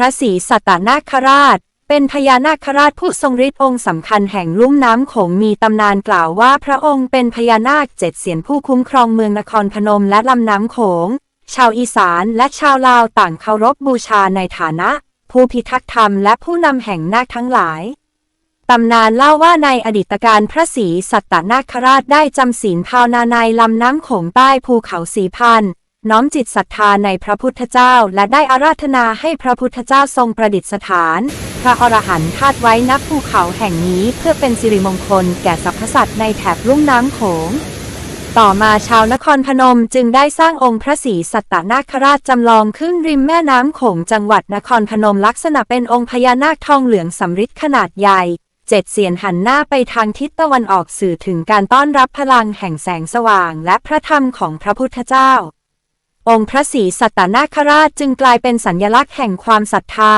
ระศรีสัตนาคราช เป็นพญานาคราชผู้ทรงฤทธิ์องค์สำคัญแห่งลุ่มน้ำโขงมีตำนานกล่าวว่าพระองค์เป็นพญานาคเจ็ดเสียนผู้คุ้มครองเมืองนครพนมและลำน้ำโขง ชาวอีสานและชาวลาวต่างเคารพบูชาในฐานะ ผู้พิทักษ์ธรรมและผู้นำแห่งนาคทั้งหลายตำนานเล่าว่าในอดีตการพระศรีสัตตนาคราชได้จำศีลภาวนาในลำน้ำโขงใต้ภูเขาสีพัน น้อมจิตศรัทธาในพระพุทธเจ้า และได้อาราธนาให้พระพุทธเจ้าทรงประดิษฐาน พระอรหันต์ธาตุไว้ณภูเขาแห่งนี้เพื่อเป็นสิริมงคลแก่สรรพสัตว์ในแถบลุ่มน้ำโขง ต่อมาชาวนครพนมจึงได้สร้างองค์พระศรีสัตตนาคราชจำลองขึ้นริมแม่น้ำโขงจังหวัดนครพนมลักษณะเป็นองค์พญานาคทองเหลืองสำริดขนาดใหญ่เจ็ดเสียนหันหน้าไปทางทิศตะวันออกสื่อถึงการต้อนรับพลังแห่งแสงสว่าง และพระธรรมของพระพุทธเจ้า องค์พระศรีสัตตนาคราชจึงกลายเป็นสัญลักษณ์แห่งความศรัทธา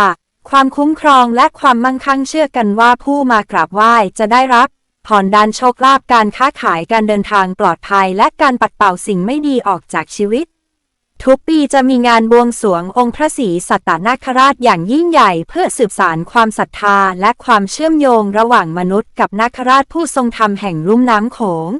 ความคุ้มครองและความมั่งคั่งเชื่อกันว่าผู้มากราบไหว้จะได้รับพรด้านโชคลาภการค้าขายการเดินทางปลอดภัย และการปัดเป่าสิ่งไม่ดีออกจากชีวิต ทุกปีจะมีงานบวงสรวงองค์พระศรีสัตตนาคราชอย่างยิ่งใหญ่ เพื่อสืบสานความศรัทธาและความเชื่อมโยงระหว่างมนุษย์กับนาคราชผู้ทรงธรรมแห่งลุ่มน้ำโขง